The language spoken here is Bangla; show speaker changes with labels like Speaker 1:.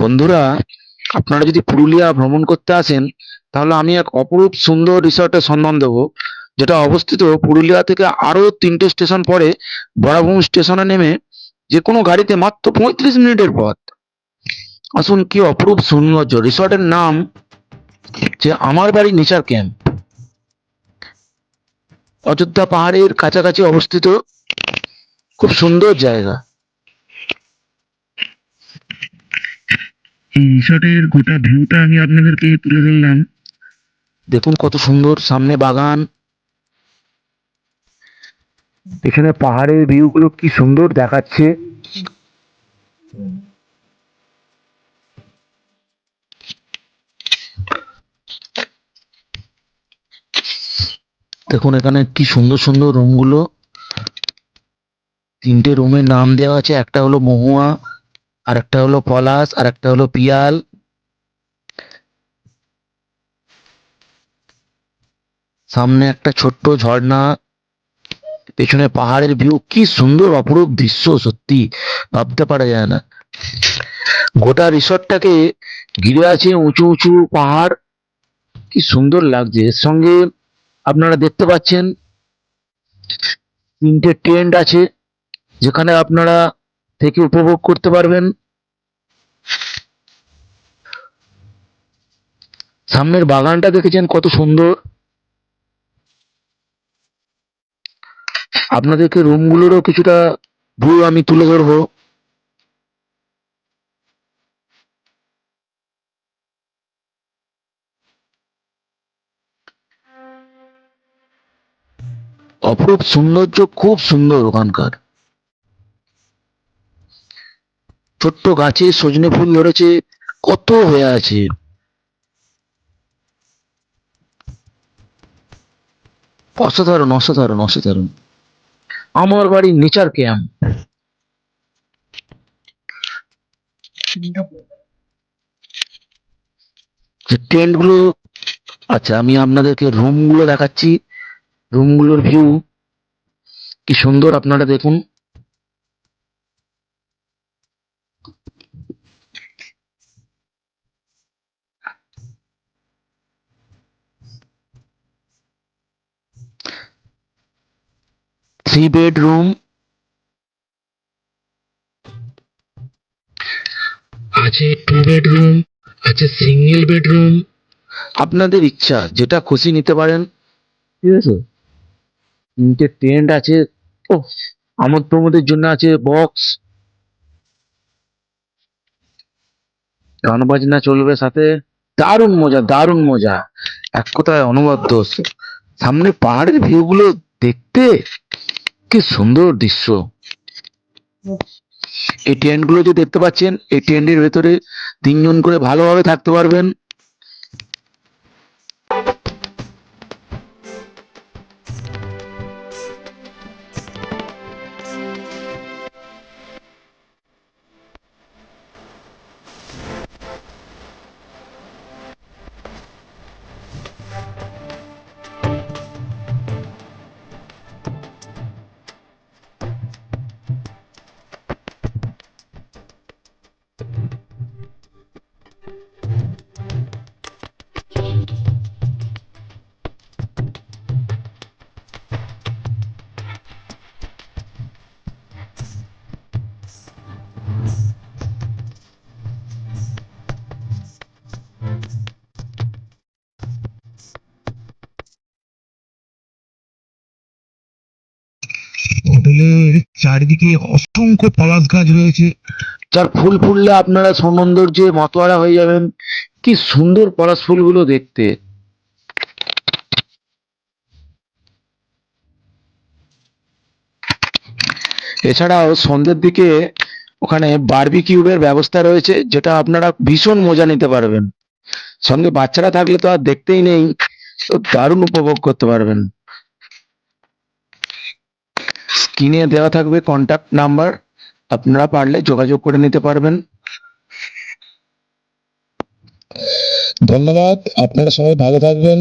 Speaker 1: বন্ধুরা, আপনারা যদি পুরুলিয়া ভ্রমণ করতে আসেন, তাহলে আমি এক অপরূপ সুন্দর রিসর্টের সন্ধান দেবো, যেটা অবস্থিত পুরুলিয়া থেকে আরও তিনটে স্টেশন পরে বরাভূম স্টেশনে নেমে যে কোনো গাড়িতে মাত্র পঁয়ত্রিশ মিনিটের পথ। আসুন কি অপরূপ সৌন্দর্য, রিসর্টের নাম যে আমার বাড়ি নেচার ক্যাম্প। অযোধ্যা পাহাড়ের কাছাকাছি অবস্থিত খুব সুন্দর জায়গা। এই রিসর্টের গোটা ভিউটা আমি আপনাদেরকে তুলে ধরলাম। দেখুন কত সুন্দর, সামনে বাগান। এখানে পাহাড়ের ভিউ গুলো কি সুন্দর দেখাচ্ছে। দেখুন এখানে কি সুন্দর সুন্দর রুমগুলো। তিনটে রুমের নাম দেওয়া আছে, একটা হলো মহুয়া। আর একটা হলো পলাশ আর একটা হলো পিয়াল। সামনে একটা ছোট্ট ঝর্ণা, পেছনে পাহাড়ের ভিউ কি সুন্দর অপরূপ দৃশ্য সত্যি, ভাবতে পারা যায় না। গোটা রিসর্টটাকে ঘিরে আছে উঁচু উঁচু পাহাড়, কি সুন্দর লাগছে। এর সঙ্গে আপনারা দেখতে পাচ্ছেন, তিনটে টেন্ট আছে, যেখানে আপনারা থেকে উপভোগ করতে পারবেন। সামনের বাগানটা দেখেছেন কত সুন্দর। আপনাদেরকে রুমগুলোরও কিছুটা ভিউ আমি তুলে ধরবো। অপরূপ সৌন্দর্য খুব সুন্দর ওখানকার। ছোট্ট গাছে সজনে ফুল ধরেছে, কত হয়ে আছে? অসাধারণ অসাধারণ অসাধারণ। আমার বাড়ি নেচার ক্যাম্প। টেন্টগুলো আচ্ছা আমি আপনাদেরকে রুমগুলো দেখাচ্ছি। রুমগুলোর ভিউ, কি সুন্দর আপনারা দেখুন। থ্রি বেডরুম আছে টু বেডরুম আছে সিঙ্গেল বেডরুম আপনাদের ইচ্ছা যেটা খুশি নিতে পারেন। ঠিক আছে? তিনটে টেন্ট আছে। ও আমোদ প্রমোদের জন্য আছে বক্স গান বাজনা চলবে সাথে। দারুণ মজা দারুণ মজা। এক কথায় অনবদ্য সামনে পাহাড়ের ভিউ গুলো দেখতে কি সুন্দর দৃশ্য। এই টেন্টগুলো যে দেখতে পাচ্ছেন এই টেন্টের ভেতরে তিনজন করে ভালোভাবে থাকতে পারবেন।
Speaker 2: চারিদিকে অসংখ্য পলাশ গাছ রয়েছে।
Speaker 1: যার ফুল ফুললে আপনারা সৌন্দর্যে মতোয়ারা হয়ে যাবেন, কি সুন্দর পলাশ ফুলগুলো দেখতে। এছাড়াও সন্ধ্যের দিকে ওখানে বারবিকিউবের ব্যবস্থা রয়েছে, যেটা আপনারা ভীষণ মজা নিতে পারবেন। সঙ্গে বাচ্চারা থাকলে তো আর দেখতেই নেই, তো দারুণ উপভোগ করতে পারবেন। স্ক্রিনে দেওয়া থাকবে কন্ট্যাক্ট নাম্বার আপনারা পারলে যোগাযোগ করে নিতে পারবেন।
Speaker 2: ধন্যবাদ। আপনারা সবাই ভালো থাকবেন।